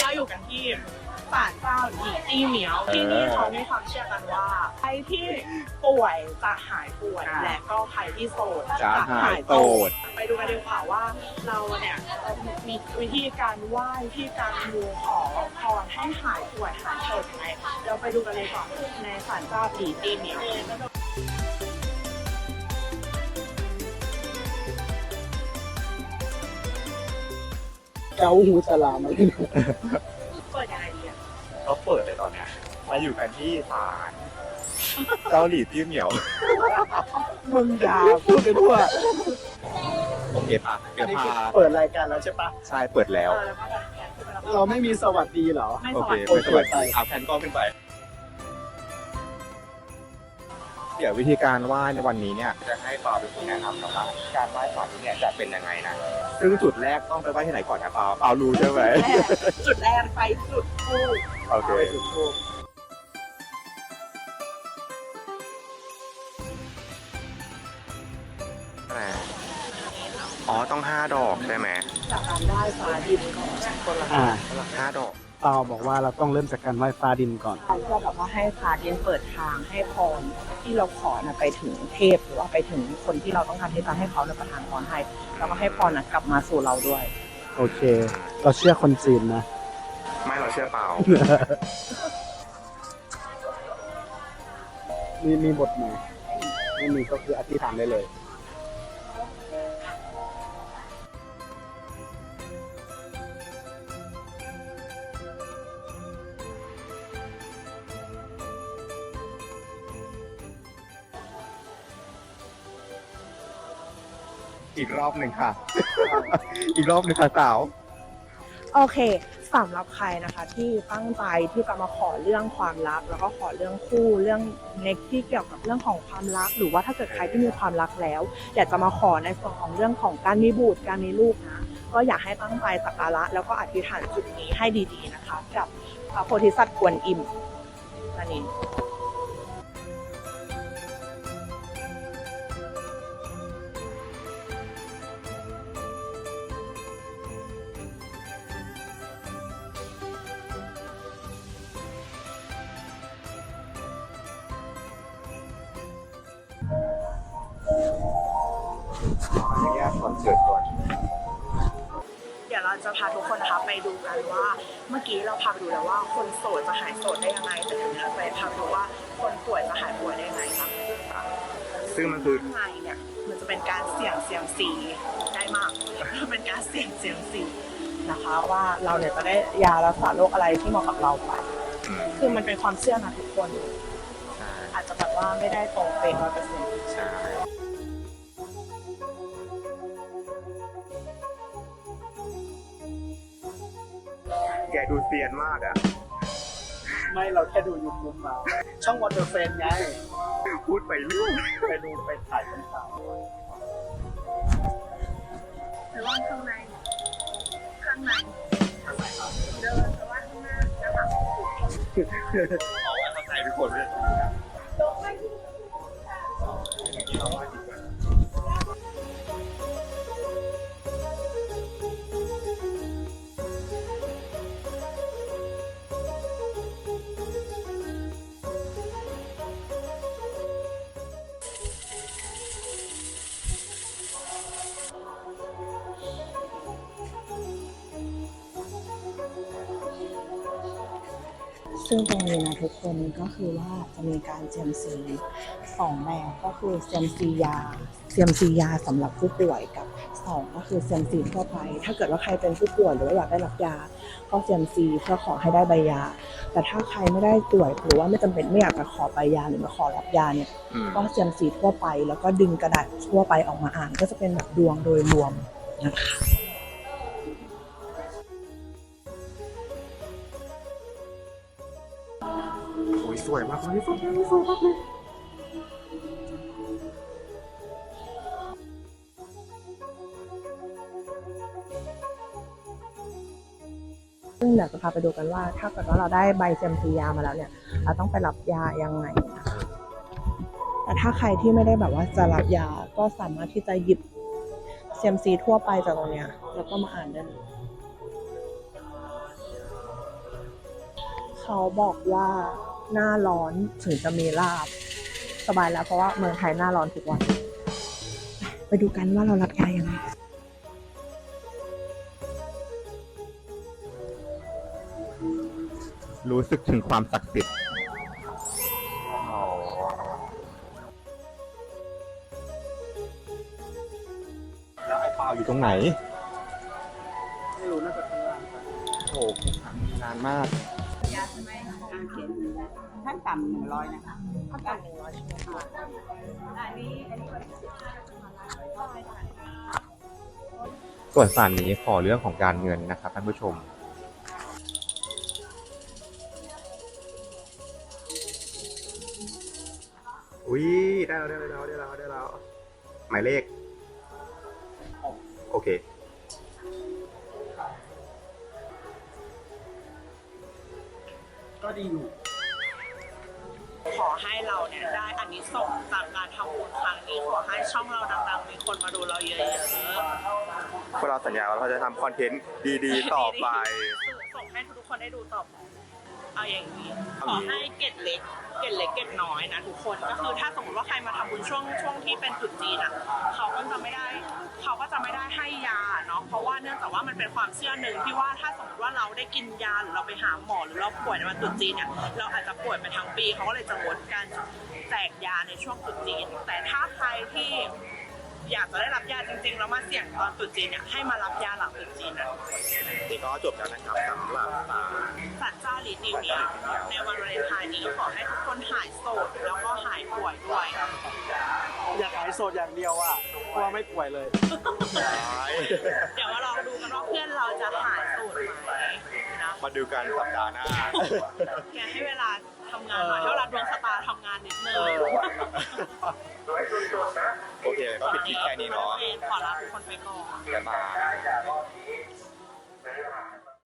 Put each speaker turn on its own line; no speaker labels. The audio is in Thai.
เราอยู่กันที่ศาลเจ้าหลีตี้เหมียวที่นี่เขามีความเชื่อกันว่าใครที่ป่วยจะหายป่วย
อ่า
และก็ใครที่โสด
จะหายโสด
ไปดูกันดีกว่าว่าเราเนี่ยมีวิธีการไหว้วิธีการมูขอพรให้หายป่วยหายโสดยังไงเราไปดูกันเลยก่อนในศาลเจ้าหลีตี้เหมียว
เกาหูฉลามอะไรกัน
เปิดยังไงดีอะ
เขาเปิดเลยตอนเนี้ยมาอยู่กันที่ศาลเกาหลีที่เหมียว
มึงอย่าพูดไปทั่ว
โอเคปะเดี๋ยวพา
เปิดรายการแล้วใช่ปะ
ใช่เปิดแล้ว
เออแล้วก็แบบแขนขึ้นไปแล้ว
เราไม่มีสวัสดีเหรอ
ไม่
โอ
ส
เค
วัสดี
ไม่สวัส
โอ
ดี
เคไป
เอาแผ่นกล้องขึ้นไป ดี๋ยววิธีการไหว้ในวันนี้เนี่ยจะให้ปาเป็นคนแนะนำนะว่าการไหว้ศาลที่เนี่ยจะเป็นยังไงนะซึ่งจุดแรกต้องไปไหว้ที่ไหนก่อนนะปาปารู้ใช่ไหม
แรกจุดแรกไปจุดทูบ
โอเค
ไปจุดทูบ
อ๋อต้องห้าดอกใช่ไหม
จากการได้ฟ้าดินก่อนคนละ
อ่า
ห้าดอก
เปาบอกว่าเราต้องเริ่มจากการไหว้ฟ้าดินก่อน
เพื่อแบบว่าให้ฟ้าดินเปิดทางให้พรที่เราขอนะไปถึงเทพหรือว่าไปถึงคนที่เราต้องการที่จะให้เขาเนี่ยประทานพรให้แล้วก็ให้พรนะกลับมาสู่เราด้วย
โอเค เราเชื่อคนจีนนะ
ไม่เราเชื่อเปล่า
มีมีบทไหมไม่มีก็คืออธิษฐานได้เลย
อีกรอบหนึ่งค่ะ อีกรอบหนึ่งค่ะสาว
โอเคสำหรับใครนะคะที่ตั้งใจที่จะมาขอเรื่องความรัก แล้วก็ขอเรื่องคู่เรื่องเน็กที่เกี่ยวกับเรื่องของความรัก หรือว่าถ้าเกิดใครที่มีความรักแล้ว อยากจะมาขอในส่วนของเรื่องของการมีบุตรการมีลูกนะก็อยากให้ตั้งใจสักการะแล้วก็อธิษฐานจุดนี้ให้ดีๆนะคะ กับพระโพธิสัตว์กวนอิมนั่นเอง
ขออนุญาตก่อนเกิดก่อน
เดี๋ยวเราจะพาทุกคนนะคะไปดูกันว่าเมื่อกี้เราพาไปดูแล้วว่าคนโสดจะหายโสดได้ยังไงแต่เดี๋ยวเราไปพาไปดูว่าคนป่วยจะหายป่วยได้ยังไงคะ
ซึ่งมันคือ
ข้างในเนี่ยมันจะเป็นการเสี่ยงเซียมซีได้มากเป็นการเสี่ยงเซียมซีนะคะว่าเราเนี่ยจะได้ยารักษาโรคอะไรที่เหมาะกับเราไป
อืม
คือมันเป็นความเชื่อนะทุกคน
ใช่
อาจจะแบบว่าไม่ได้ตรงเป๊ะร้อยเปอร์เซ็นต์
ใช่ แกดูเซียนมากอะ
ไม่เราแค่ดูยูทูบมา ช่องวอเตอร์เฟนไง
พูดไปเรื่อย
ไปดูไปถ่ายกันข่าว
หรือว่าข้างในข้างในเดินแต่ว่าข้างหน้านะคะ
บอกว่าเข้าใจทุกคนเลย
ซึ่งตรงนี้นะทุกคนก็คือว่าจะมีการเซียมซีสองแบบก็คือเซียมซียาเซียมซียาสำหรับผู้ป่วยกับสองก็คือเซียมซีทั่วไป ถ้าเกิดว่าใครเป็นผู้ป่วยหรือว่าอยากได้รับยา ก็เซียมซีเพื่อขอให้ได้ใบยา แต่ถ้าใครไม่ได้ป่วยหรือว่าไม่จำเป็นไม่อยากจะขอใบยาหรือมาขอรับยาเนี่ย
อืม
ก็เซียมซีทั่วไป แล้วก็ดึงกระดาษทั่วไปออกมาอ่าน ก็จะเป็นแบบดวงโดยรวมนะคะ
ยสวยมากเลยสวยมากเลยสวยมากเลย
ซึ่งเดี๋ยวจะพาไปดูกันว่า ถ้าเกิดว่าเราได้ใบเซมซียามาแล้วเนี่ย เราต้องไปรับยายังไงนะคะแต่ถ้าใครที่ไม่ได้แบบว่าจะรับยาก็สามารถที่จะหยิบเซมซีทั่วไปจากตรงเนี้ยแล้วก็มาอ่านได้เลยเขาบอกว่า หน้าร้อนถึงจะมีลาบ สบายแล้วเพราะว่าเมืองไทยหน้าร้อนทุกวัน ไปดูกันว่าเรารับยายังไง
รู้สึกถึงความศักดิ์สิทธิ์แล้วไอ้เปล่าอยู่ตรงไหน
ไม่รู้น่าจะข้างล่างครับ
โอ้โหนานมาก
ขั้นต่ำหนึ่งร้อยนะคะ
ส่วนฝั่งนี้ขอเรื่องของการเงินนะครับท่านผู้ชมอุ้ยได้แล้วได้แล้วได้แล้วได้แล้วหมายเลข โอเค
ก็ดีอยู่
ขอให้เราเนี่ยได้อันนี้ส่งส์จากการทำบุญครั้งนี้ขอให้ช่องเราดังๆมีคนมาดูเราเยอะๆ
พวกเราสัญญาว่าเราจะทำคอนเทนต์ดีๆต่อไป
ส่งให้ทุกๆคนได้ดูต่อไป เอาอย่างนี้
เอา
ขอ
งี้
ให้เกตเล็กเกตเล็กเกตน้อยนะทุกคนก็คือถ้าสมมติว่าใครมาทำบุญช่วงช่วงที่เป็นตรุษจีนอะเขาก็จะไม่ได้เขาก็จะไม่ได้ให้ยาเนาะเพราะว่าเนื่องจากว่ามันเป็นความเชื่อหนึ่งที่ว่าถ้าสมมติว่าเราได้กินยาหรือเราไปหาหมอหรือเราป่วยในวันตรุษจีนเนี่ยเราอาจจะป่วยไปทั้งปีเขาก็เลยจะงดการแจกยาในช่วงตรุษจีน แต่ถ้าใครที่ อยากจะได้รับยาจริงๆแล้วมาเสี่ยงตอนตรุษจีนเนี่ยให้มารับยาหลังตรุษจีนนะ
นี่ก็จบแล้วนะครับสำหรับอ่า
สัตว์เจ้าลินิวเนี่ยในวันวาเลนไทน์นี้ก็ขอให้ทุกคนหายโศกแล้วก็หายป่วยด้วย
อยากหายโสดอย่างเดียวอะกลัวไม่ป่วยเลย
เดี๋ยวมาลองดูกันว่าเพื่อนเราจะหายโศกไหมนะ
มาดูกันสัปดาห์หน้า
แกให้เวลาทำงานหน่อยให้เวลาดวงชะตาทำงานนิดนึง
เออ
โอเคก็ปิดคลิปแค่นี้เนาะ
ขอลาทุกคนไปก่อน
บ๊ายบาย